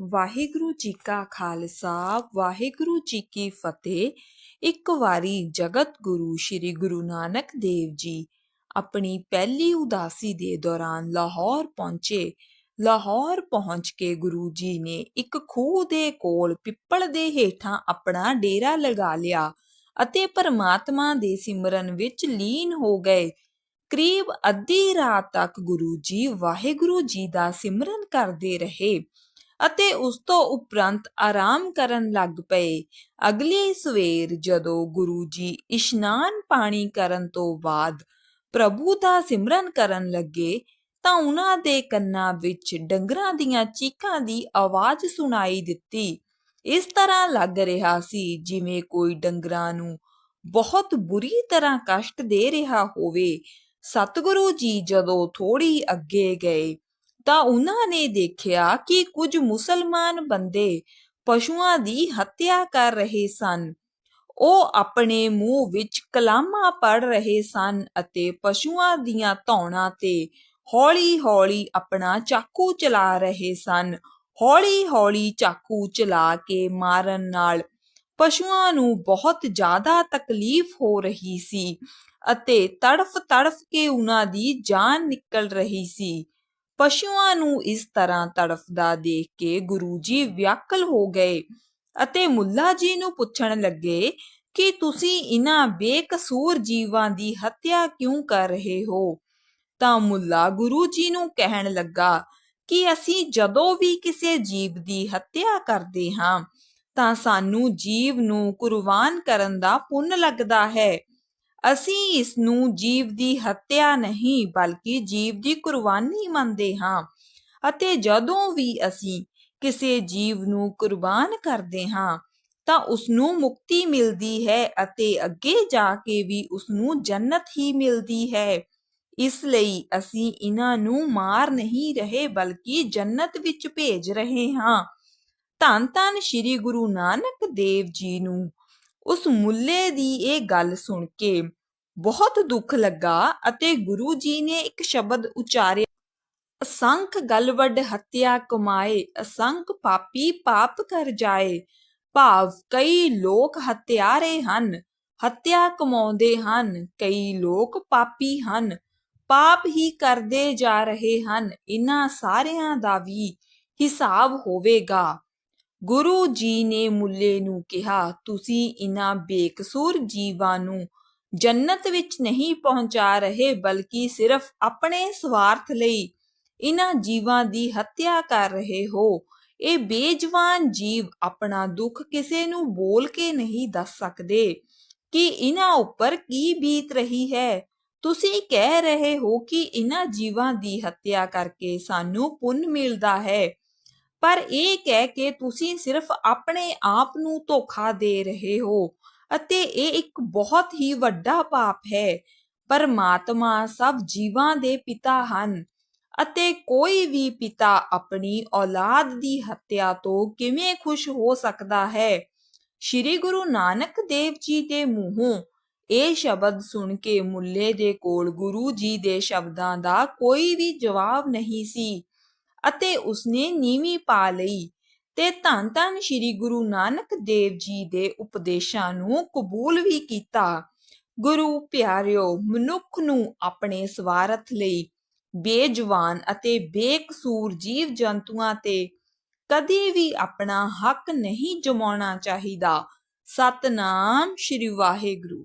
ਵਾਹਿਗੁਰੂ ਜੀ ਕਾ ਖਾਲਸਾ, ਵਾਹਿਗੁਰੂ ਜੀ ਕੀ ਫਤਿਹ। ਇੱਕ ਵਾਰੀ ਜਗਤ ਗੁਰੂ ਸ੍ਰੀ ਗੁਰੂ ਨਾਨਕ ਦੇਵ ਜੀ ਆਪਣੀ ਪਹਿਲੀ ਉਦਾਸੀ ਦੇ ਦੌਰਾਨ ਲਾਹੌਰ ਪਹੁੰਚੇ। ਲਾਹੌਰ ਪਹੁੰਚ ਕੇ ਗੁਰੂ ਜੀ ਨੇ ਇੱਕ ਖੂਹ ਦੇ ਕੋਲ ਪਿੱਪਲ ਦੇ ਹੇਠਾਂ ਆਪਣਾ ਡੇਰਾ ਲਗਾ ਲਿਆ ਅਤੇ ਪਰਮਾਤਮਾ ਦੇ ਸਿਮਰਨ ਵਿੱਚ ਲੀਨ ਹੋ ਗਏ। ਕਰੀਬ ਅੱਧੀ ਰਾਤ ਤੱਕ ਗੁਰੂ ਜੀ ਵਾਹਿਗੁਰੂ ਜੀ ਦਾ ਸਿਮਰਨ ਕਰਦੇ ਰਹੇ। ਅਤੇ ਉਸ ਤੋਂ ਉਪਰੰਤ ਆਰਾਮ ਕਰਨ ਲੱਗ ਪਏ। ਅਗਲੀ ਸਵੇਰ ਜਦੋਂ ਗੁਰੂ ਜੀ ਇਸ਼ਨਾਨ ਪਾਣੀ ਕਰਨ ਤੋਂ ਬਾਅਦ ਪ੍ਰਭੂ ਦਾ ਸਿਮਰਨ ਕਰਨ ਲੱਗੇ ਤਾਂ ਉਹਨਾਂ ਦੇ ਕੰਨਾਂ ਵਿੱਚ ਡੰਗਰਾਂ ਦੀਆਂ ਚੀਕਾਂ ਦੀ ਆਵਾਜ਼ ਸੁਣਾਈ ਦਿੱਤੀ। ਇਸ ਤਰ੍ਹਾਂ ਲੱਗ ਰਿਹਾ ਸੀ ਜਿਵੇਂ ਕੋਈ ਡੰਗਰਾਂ ਨੂੰ ਬਹੁਤ ਬੁਰੀ ਤਰ੍ਹਾਂ ਕਸ਼ਟ ਦੇ ਰਿਹਾ ਹੋਵੇ। ਸਤਿਗੁਰੂ ਜੀ ਜਦੋਂ ਥੋੜੀ ਅੱਗੇ ਗਏ ਤਾਂ ਉਹਨਾਂ ਨੇ ਦੇਖਿਆ ਕਿ ਕੁਝ ਮੁਸਲਮਾਨ ਬੰਦੇ ਪਸ਼ੂਆਂ ਦੀ ਹੱਤਿਆ ਕਰ ਰਹੇ ਸਨ। ਉਹ ਆਪਣੇ ਮੂੰਹ ਵਿੱਚ ਕਲਾਮਾਂ ਪੜ ਰਹੇ ਸਨ ਅਤੇ ਪਸ਼ੂਆਂ ਦੀਆਂ ਧੌਣਾਂ ਤੇ ਹੌਲੀ-ਹੌਲੀ ਆਪਣਾ ਚਾਕੂ ਚਲਾ ਰਹੇ ਸਨ। ਹੌਲੀ-ਹੌਲੀ ਚਾਕੂ ਚਲਾ ਕੇ ਮਾਰਨ ਨਾਲ ਪਸ਼ੂਆਂ ਨੂੰ ਬਹੁਤ ਜ਼ਿਆਦਾ ਤਕਲੀਫ ਹੋ ਰਹੀ ਸੀ ਅਤੇ ਤੜਫ-ਤੜਫ ਕੇ ਉਹਨਾਂ ਦੀ ਜਾਨ ਨਿਕਲ ਰਹੀ ਸੀ। ਪਸ਼ੂਆਂ ਨੂੰ ਇਸ ਤਰ੍ਹਾਂ ਤੜਫਦਾ ਦੇਖ ਕੇ ਗੁਰੂ ਜੀ ਵਿਆਕਲ ਹੋ ਗਏ ਅਤੇ ਮੁੱਲਾ ਜੀ ਨੂੰ ਪੁੱਛਣ ਲੱਗੇ ਕਿ ਤੁਸੀਂ ਇਹਨਾਂ ਬੇਕਸੂਰ ਜੀਵਾਂ ਦੀ ਹੱਤਿਆ ਕਿਉਂ ਕਰ ਰਹੇ ਹੋ? ਤਾਂ ਮੁੱਲਾ ਗੁਰੂ ਜੀ ਨੂੰ ਕਹਿਣ ਲੱਗਾ ਕਿ ਅਸੀਂ ਜਦੋਂ ਵੀ ਕਿਸੇ ਜੀਵ ਦੀ ਹੱਤਿਆ ਕਰਦੇ ਹਾਂ ਤਾਂ ਸਾਨੂੰ ਜੀਵ ਨੂੰ ਕੁਰਬਾਨ ਕਰਨ ਦਾ ਪੁੰਨ ਲੱਗਦਾ ਹੈ। ਅਸੀਂ ਇਸ ਨੂੰ ਜੀਵ ਦੀ ਹੱਤਿਆ ਨਹੀਂ, ਬਲਕਿ ਜੀਵ ਦੀ ਕੁਰਬਾਨੀ ਮੰਨਦੇ ਹਾਂ। ਅਤੇ ਜਦੋਂ ਵੀ ਅਸੀਂ ਕਿਸੇ ਜੀਵ ਨੂੰ ਕੁਰਬਾਨ ਕਰਦੇ ਹਾਂ, ਤਾਂ ਉਸ ਨੂੰ ਮੁਕਤੀ ਮਿਲਦੀ ਹੈ ਅਤੇ ਅੱਗੇ ਜਾ ਕੇ ਵੀ ਉਸ ਨੂੰ ਜੰਨਤ ਹੀ ਮਿਲਦੀ ਹੈ। ਇਸ ਲਈ ਅਸੀਂ ਇਹਨਾਂ ਨੂੰ ਮਾਰ ਨਹੀਂ ਰਹੇ, ਬਲਕਿ ਜੰਨਤ ਵਿੱਚ ਭੇਜ ਰਹੇ ਹਾਂ। ਧੰਨ ਧੰਨ ਸ੍ਰੀ ਗੁਰੂ ਨਾਨਕ ਦੇਵ ਜੀ ਨੂੰ ਉਸ ਮੁੱਲੇ ਦੀ ਇਹ ਗੱਲ ਸੁਣ ਕੇ ਬਹੁਤ ਦੁੱਖ ਲੱਗਾ ਅਤੇ ਗੁਰੂ ਜੀ ਨੇ ਇੱਕ ਸ਼ਬਦ ਉਚਾਰਿਆ, ਅਸੰਖ ਗਲਵਡ ਹੱਤਿਆ ਕਮਾਏ, ਅਸੰਖ ਪਾਪੀ ਪਾਪ ਕਰ ਜਾਏ, ਭਾਵ ਕਈ ਲੋਕ ਹੱਤਿਆਰੇ ਹਨ, ਹੱਤਿਆ ਕਮਾਉਂਦੇ ਹਨ, ਕਈ ਲੋਕ ਪਾਪੀ ਹਨ, ਪਾਪ ਹੀ ਕਰਦੇ ਜਾ ਰਹੇ ਹਨ ਇਹਨਾਂ ਸਾਰਿਆਂ ਦਾ ਵੀ ਹਿਸਾਬ ਹੋਵੇਗਾ। ਗੁਰੂ ਜੀ ਨੇ ਮੁੱਲੇ ਨੂੰ ਕਿਹਾ, ਤੁਸੀਂ ਇਹਨਾਂ ਬੇਕਸੂਰ ਜੀਵਾਂ ਨੂੰ ਜੰਨਤ ਵਿੱਚ ਨਹੀਂ ਪਹੁੰਚਾ ਰਹੇ, ਬਲਕਿ ਸਿਰਫ ਆਪਣੇ ਸਵਾਰਥ ਲਈ ਇਹਨਾਂ ਜੀਵਾਂ ਦੀ ਹੱਤਿਆ ਕਰ ਰਹੇ ਹੋ। ਇਹ ਬੇਜਵਾਨ ਜੀਵ ਆਪਣਾ ਦੁੱਖ ਕਿਸੇ ਨੂੰ ਬੋਲ ਕੇ ਨਹੀਂ ਦੱਸ ਸਕਦੇ। ਕਿ ਇਹਨਾਂ ਉੱਪਰ ਕੀ ਬੀਤ ਰਹੀ ਹੈ? ਤੁਸੀਂ ਕਹਿ ਰਹੇ ਹੋ ਕਿ ਇਹਨਾਂ ਜੀਵਾਂ ਦੀ ਹੱਤਿਆ ਕਰਕੇ ਸਾਨੂੰ ਪੁੰਨ ਮਿਲਦਾ ਹੈ। ਪਰ ਇਹ ਕਹਿ ਕੇ ਤੁਸੀਂ ਸਿਰਫ ਆਪਣੇ ਆਪ ਨੂੰ ਧੋਖਾ ਦੇ ਰਹੇ ਹੋ ਅਤੇ ਇਹ ਇੱਕ ਬਹੁਤ ਹੀ ਵੱਡਾ ਪਾਪ ਹੈ। ਪਰਮਾਤਮਾ ਸਭ ਜੀਵਾਂ ਦੇ ਪਿਤਾ ਹਨ ਅਤੇ ਕੋਈ ਵੀ ਪਿਤਾ ਆਪਣੀ ਔਲਾਦ ਦੀ ਹੱਤਿਆ ਤੋਂ ਕਿਵੇਂ ਖੁਸ਼ ਹੋ ਸਕਦਾ ਹੈ? ਸ੍ਰੀ ਗੁਰੂ ਨਾਨਕ ਦੇਵ ਜੀ ਦੇ ਮੂੰਹੋਂ ਇਹ ਸ਼ਬਦ ਸੁਣ ਕੇ ਮੁੱਲੇ ਦੇ ਕੋਲ ਗੁਰੂ ਜੀ ਦੇ ਸ਼ਬਦਾਂ ਦਾ ਕੋਈ ਵੀ ਜਵਾਬ ਨਹੀਂ ਸੀ। ਅਤੇ ਉਸਨੇ ਨੀਵੀਂ ਪਾ ਲਈ ਤੇ ਧੰਨ ਧੰਨ ਸ੍ਰੀ ਗੁਰੂ ਨਾਨਕ ਦੇਵ ਜੀ ਦੇ ਉਪਦੇਸ਼ਾਂ ਨੂੰ ਕਬੂਲ ਵੀ ਕੀਤਾ। ਗੁਰੂ ਪਿਆਰਿਓ, ਮਨੁੱਖ ਨੂੰ ਆਪਣੇ ਸਵਾਰਥ ਲਈ ਬੇਜਵਾਨ ਅਤੇ ਬੇਕਸੂਰ ਜੀਵ ਜੰਤੂਆਂ ਤੇ ਕਦੇ ਵੀ ਆਪਣਾ ਹੱਕ ਨਹੀਂ ਜਮਾਉਣਾ ਚਾਹੀਦਾ। ਸਤਨਾਮ ਸ੍ਰੀ ਵਾਹਿਗੁਰੂ।